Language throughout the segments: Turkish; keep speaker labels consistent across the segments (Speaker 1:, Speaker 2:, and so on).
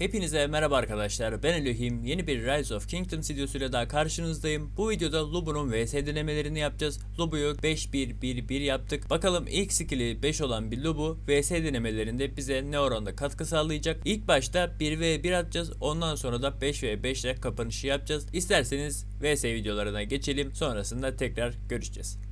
Speaker 1: Hepinize merhaba arkadaşlar ben Elohim yeni bir Rise of Kingdoms videosuyla daha karşınızdayım. Bu videoda Lubu'nun vs denemelerini yapacağız. Lubu'yu 5-1-1-1 yaptık. Bakalım ilk skill'i 5 olan bir Lubu vs denemelerinde bize ne oranda katkı sağlayacak. İlk başta 1v1 atacağız ondan sonra da 5v5 ile kapanışı yapacağız. İsterseniz vs videolarına geçelim sonrasında tekrar görüşeceğiz.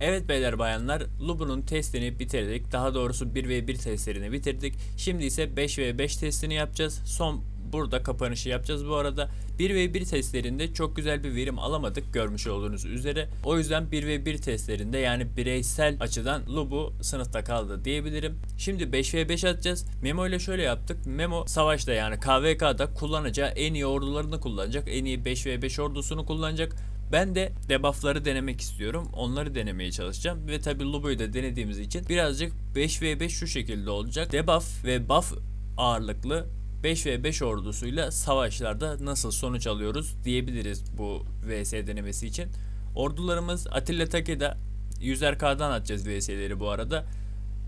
Speaker 1: Evet beyler bayanlar Lubu'nun testini bitirdik. Daha doğrusu 1v1 testlerini bitirdik. Şimdi ise 5v5 testini yapacağız. Son burada kapanışı yapacağız bu arada. 1v1 testlerinde çok güzel bir verim alamadık görmüş olduğunuz üzere. O yüzden 1v1 testlerinde yani bireysel açıdan Lubu sınıfta kaldı diyebilirim. Şimdi 5v5 atacağız. Memo ile şöyle yaptık. Memo savaşta yani KVK'da kullanacağı en iyi ordularını kullanacak. En iyi 5v5 ordusunu kullanacak. Ben de debuffları denemek istiyorum. Onları denemeye çalışacağım. Ve tabi Lubo'yu da denediğimiz için birazcık 5v5 şu şekilde olacak. Debuff ve buff ağırlıklı 5v5 ordusuyla savaşlarda nasıl sonuç alıyoruz diyebiliriz bu vs denemesi için. Ordularımız Atilla Take'da 100'er atacağız vs'leri bu arada.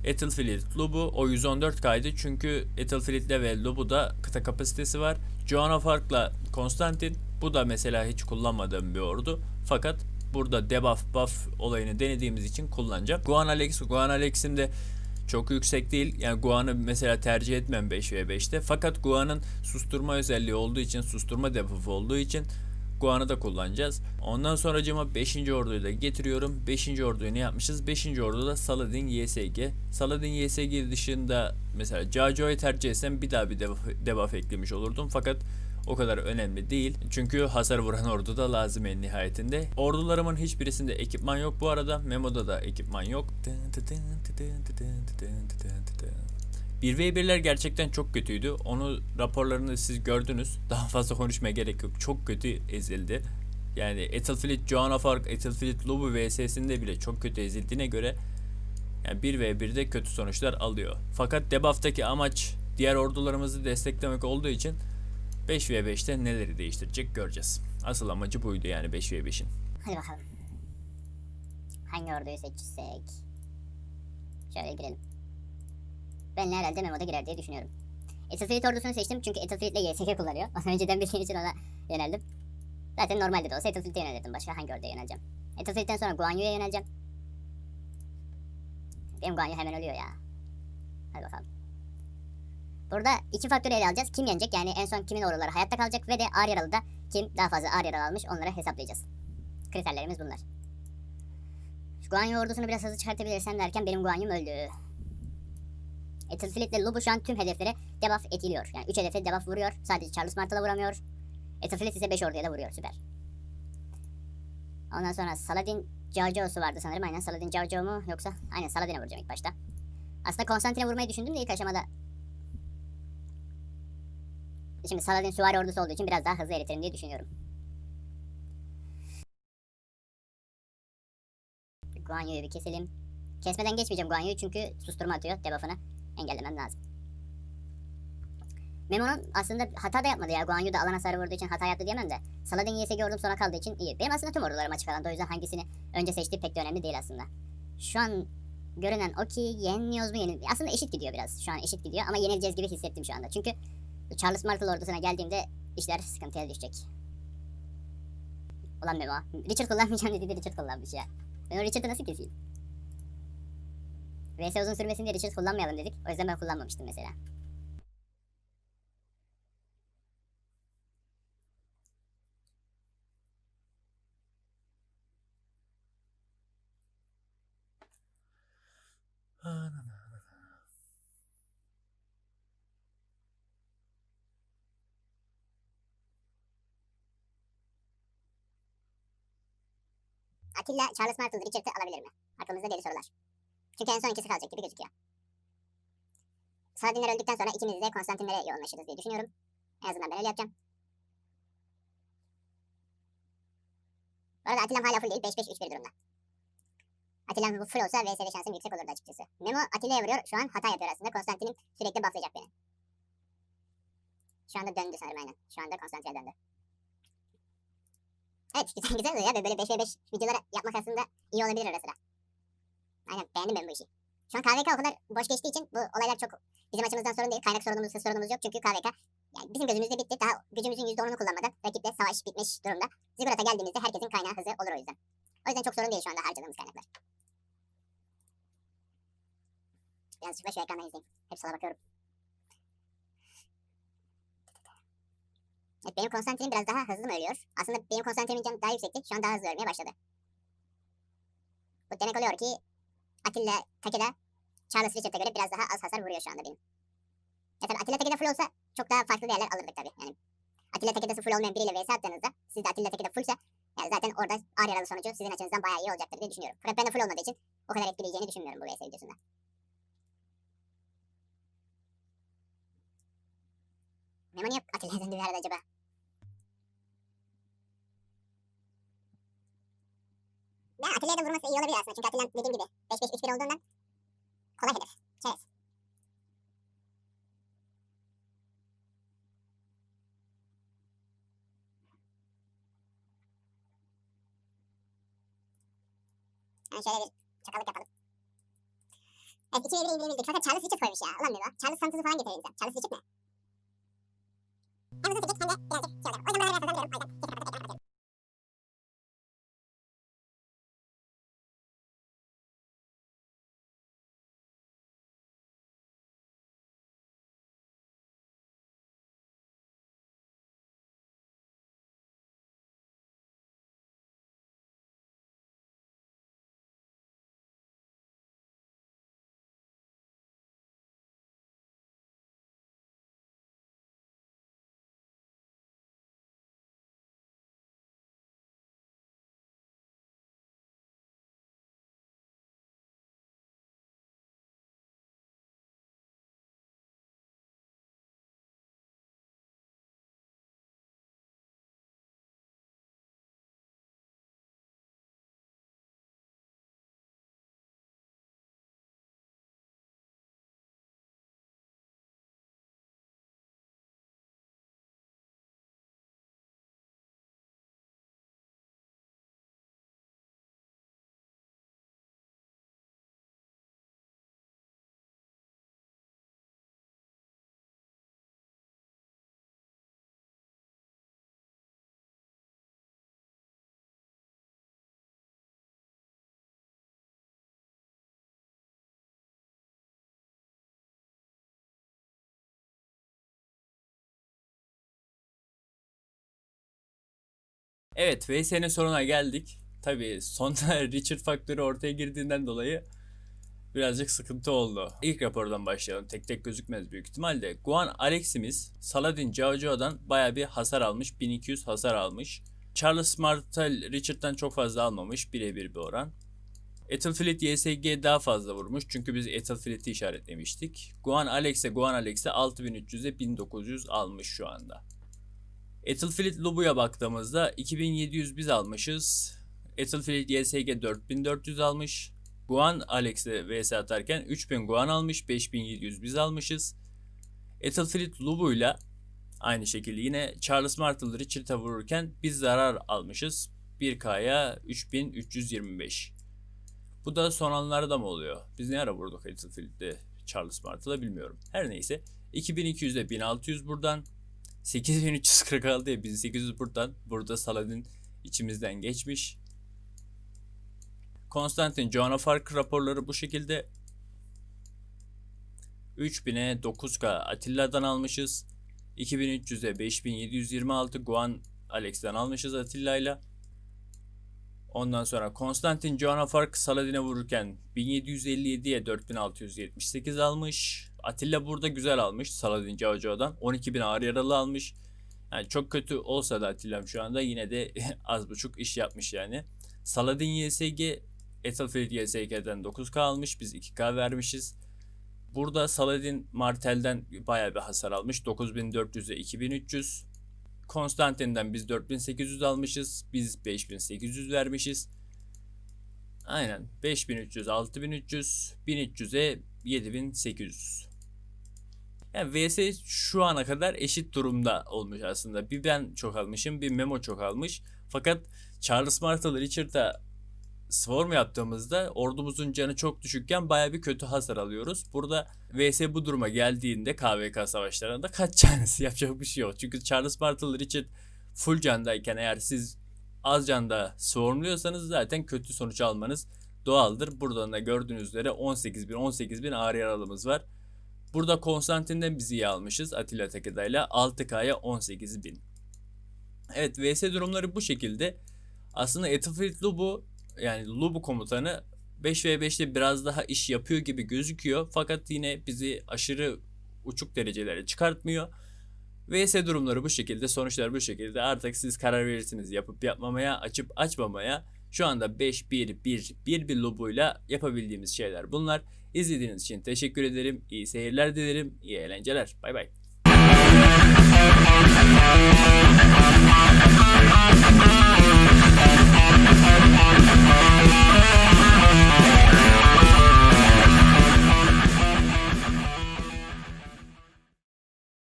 Speaker 1: Ethelfleet Lubu o 114K'ydı çünkü Ethelfleet'le ve Lubu'da kıta kapasitesi var. Joan of Arc'la Konstantin bu da mesela hiç kullanmadığım bir ordu. Fakat burada debuff buff olayını denediğimiz için kullanacağım. Guan Alex, Guan Alex'im de çok yüksek değil. Yani Guan'ı mesela tercih etmem 5v5'te. Fakat Guan'ın susturma özelliği olduğu için, susturma debuff'u olduğu için Guan'ı da kullanacağız. Ondan sonra cıma 5. orduyu da getiriyorum. 5. orduyu ne yapmışız? 5. orduda Saladin YSG. Saladin YSG dışında mesela Jajo'yu tercih etsem bir daha bir debuff, debuff eklemiş olurdum. Fakat o kadar önemli değil. Çünkü hasar vuran ordu da lazım en nihayetinde. Ordularımın hiçbirisinde ekipman yok bu arada. Memo'da da ekipman yok. 1v1'ler gerçekten çok kötüydü. Onu raporlarını siz gördünüz. Daha fazla konuşmaya gerek yok. Çok kötü ezildi. Yani Ethelfleet Joan of Arc, Ethelfleet Lubu vs'sinde bile çok kötü ezildiğine göre yani 1v1'de kötü sonuçlar alıyor. Fakat debuff'taki amaç diğer ordularımızı desteklemek olduğu için 5v5'te neleri değiştirecek göreceğiz. Asıl amacı buydu yani 5v5'in.
Speaker 2: Hadi bakalım. Hangi orduyu seçsek? Şöyle girelim. Ben herhalde Memo'da girer diye düşünüyorum. Ethelfleet ordusunu seçtim çünkü Ethelfleet ile YSK kullanıyor. Önceden bildiğim için ona yöneldim. Zaten normalde de olsa Ethelfleet'e yönelirdim. Başka hangi orduya yöneleceğim? Ethelfleet'ten sonra Guan Yu'ya yöneleceğim. Benim Guan Yu hemen ölüyor ya. Hadi bakalım. Burada iki faktörü ele alacağız. Kim yenecek yani en son kimin orduları hayatta kalacak ve de ağır yaralı da kim daha fazla ağır yaralı almış onları hesaplayacağız. Kriterlerimiz bunlar. Şu Guan Yu ordusunu biraz hızlı çıkartabilirsem derken benim Guan Yu'm öldü. Ethelfleet ile Lubu şu an tüm hedeflere debuff etiliyor. Yani 3 hedefe debuff vuruyor. Sadece Charles Martel'a vuramıyor. Ethelfleet ise 5 orduya da vuruyor. Süper. Ondan sonra Saladin Caocao'su vardı sanırım. Aynen Saladin Caocao mu yoksa? Aynen Saladin'e vuracağım ilk başta. Aslında Konstantin'e vurmayı düşündüm de ilk aşamada Şimdi Saladin süvari ordusu olduğu için biraz daha hızlı eritirim diye düşünüyorum. Guan Yu'yu bir keselim. Kesmeden geçmeyeceğim Guan Yu'yu çünkü susturma atıyor debuff'ını. Engellemem lazım. Memo'nun aslında hata da yapmadı ya. Guan Yu da alan hasarı vurduğu için hata yaptı diyemem de. Saladin YSG ordum sona kaldığı için iyi. Benim aslında tüm ordularım açık alanda. O yüzden hangisini önce seçtiği pek de önemli değil aslında. Şu an görünen o ki yeniliyoruz mu yenil... Aslında eşit gidiyor biraz. Şu an eşit gidiyor ama yenileceğiz gibi hissettim şu anda. Çünkü Charles Martel ordusuna geldiğimde işler sıkıntıya düşecek. Ulan Memo. Richard kullanmayacağım dedi de Richard kullanmış ya. Ben o Richard'ı nasıl keseyim? VS uzun sürmesin diye Richard kullanmayalım dedik. O yüzden ben kullanmamıştım mesela. Atilla, Charles Martel, Richard'ı alabilir mi? Aklımızda deli sorular. Çünkü en son ikisi kalacak gibi gözüküyor. Saladinler öldükten sonra ikimiz de Konstantinlere yoğunlaşırız diye düşünüyorum. En azından ben öyle yapacağım. Bu arada Atilla'm hala full değil. 5-5-3-1 durumda. Atilla'm bu full olsa VS'de şansım yüksek olurdu açıkçası. Memo Atilla'ya vuruyor. Şu an hata yapıyor aslında. Konstantin'im sürekli bufflayacak beni. Şu anda döndü sanırım aynen. Şu anda Konstantin'e döndü. Evet güzel güzel oluyor ya. Böyle 5 5 videoları yapmak aslında iyi olabilir ara sıra. Aynen beğendim ben bu işi. Şu an KVK o kadar boş geçtiği için bu olaylar çok bizim açımızdan sorun değil. Kaynak sorunumuz, sorunumuz yok. Çünkü KVK yani bizim gözümüzde bitti. Daha gücümüzün %10'unu kullanmadan rakiple savaş bitmiş durumda. Ziggurat'a geldiğimizde herkesin kaynağı hızlı olur o yüzden. O yüzden çok sorun değil şu anda harcadığımız kaynaklar. Birazcık da şu ekrandan izleyeyim. Hep sola bakıyorum. Benim Konstantin'im biraz daha hızlı mı ölüyor? Aslında benim Konstantin'imin canı daha yüksekti. Şu an daha hızlı ölmeye başladı. Bu demek oluyor ki Atilla Takeda Charles Richard'a göre biraz daha az hasar vuruyor şu anda benim. Ya tabii Atilla Takeda full olsa çok daha farklı değerler alırdık tabii. Yani Atilla Takeda'sı full olmayan biriyle vs attığınızda sizde Atilla Takeda fullse yani zaten orada ağır yaralı sonucu sizin açınızdan bayağı iyi olacaktır diye düşünüyorum. Fakat ben de full olmadığı için o kadar etkileyeceğini düşünmüyorum bu vs videosunda. Atilla'ya döndü bir arada acaba? Vurması iyi olabilir aslında. Çünkü Atilla'nın dediğim gibi 5-5-3-1 olduğundan kolay hedef. Çerez. Yani şöyle bir çakallık yapalım. Evet 2 1 indirimizdik. Fakat Charles Richard koymuş ya. Ulan bir Charles Santos'u falan getirelim. Charles Richard ne? Hem uzun seçik hem de birazcık şey oluyor. O yüzden bunları biraz
Speaker 1: Evet VS'nin sonuna geldik. Tabii sonda Richard faktörü ortaya girdiğinden dolayı birazcık sıkıntı oldu. İlk rapordan başlayalım. Tek tek gözükmez büyük ihtimalle. Guan Alex'imiz Saladin Caocao'dan baya bir hasar almış. 1200 hasar almış. Charles Martel Richard'dan çok fazla almamış. Birebir bir oran. Ethelfleet YSG daha fazla vurmuş. Çünkü biz Ethelfleet'i işaretlemiştik. Guan Alex'e Guan Alex'e 6300'e 1900 almış şu anda. Ethelfleet Lubu'ya baktığımızda 2700 biz almışız. Ethelfleet YSG 4400 almış. Guan Alex'e vs atarken 3000 Guan almış. 5700 biz almışız. Ethelfleet Lubu'yla aynı şekilde yine Charles Martel Richard'a vururken biz zarar almışız. 1K'ya 3325. Bu da son anlarda mı oluyor? Biz ne ara vurduk Ethelfield'de Charles Martel'a bilmiyorum. Her neyse. 2200'de 1600 buradan. 8346'ya 1800 buradan. Burada Saladin içimizden geçmiş. Konstantin Joan of Arc raporları bu şekilde. 3000'e 9K Atilla'dan almışız. 2300'e 5726 Guan Alex'ten almışız Atilla'yla. Ondan sonra Konstantin Joan of Arc Saladin'e vururken 1757'ye 4678 almış. Atilla burada güzel almış Saladin Caocao'dan. 12.000 ağır yaralı almış. Yani çok kötü olsa da Atilla'm şu anda yine de az buçuk iş yapmış yani. Saladin YSG Ethelfield YSG'den 9K almış. Biz 2K vermişiz. Burada Saladin Martel'den bayağı bir hasar almış. 9400'e 2300. Konstantin'den biz 4800 almışız. Biz 5800 vermişiz. Aynen. 5300, 6300, 1300'e 7800. Yani VS şu ana kadar eşit durumda olmuş aslında. Bir ben çok almışım, bir Memo çok almış. Fakat Charles Martel Richard'a Swarm yaptığımızda ordumuzun canı çok düşükken baya bir kötü hasar alıyoruz. Burada VS bu duruma geldiğinde KVK savaşlarında kaç canlısı yapacak bir şey yok. Çünkü Charles Martel Richard full candayken eğer siz az canda swarmluyorsanız zaten kötü sonuç almanız doğaldır. Buradan da gördüğünüz üzere 18 bin 18 bin ağır yaralımız var. Burada Konstantin'den biz iyi almışız Atilla Takeda ile 6K'ya 18 bin. Evet VS durumları bu şekilde. Aslında Ethelfield Lubu yani Lubu komutanı 5v5'te biraz daha iş yapıyor gibi gözüküyor. Fakat yine bizi aşırı uçuk derecelere çıkartmıyor. VS durumları bu şekilde, sonuçlar bu şekilde. Artık siz karar verirsiniz yapıp yapmamaya, açıp açmamaya. Şu anda 5-1-1-1 bir lobuyla yapabildiğimiz şeyler bunlar. İzlediğiniz için teşekkür ederim. İyi seyirler dilerim. İyi eğlenceler. Bay bay.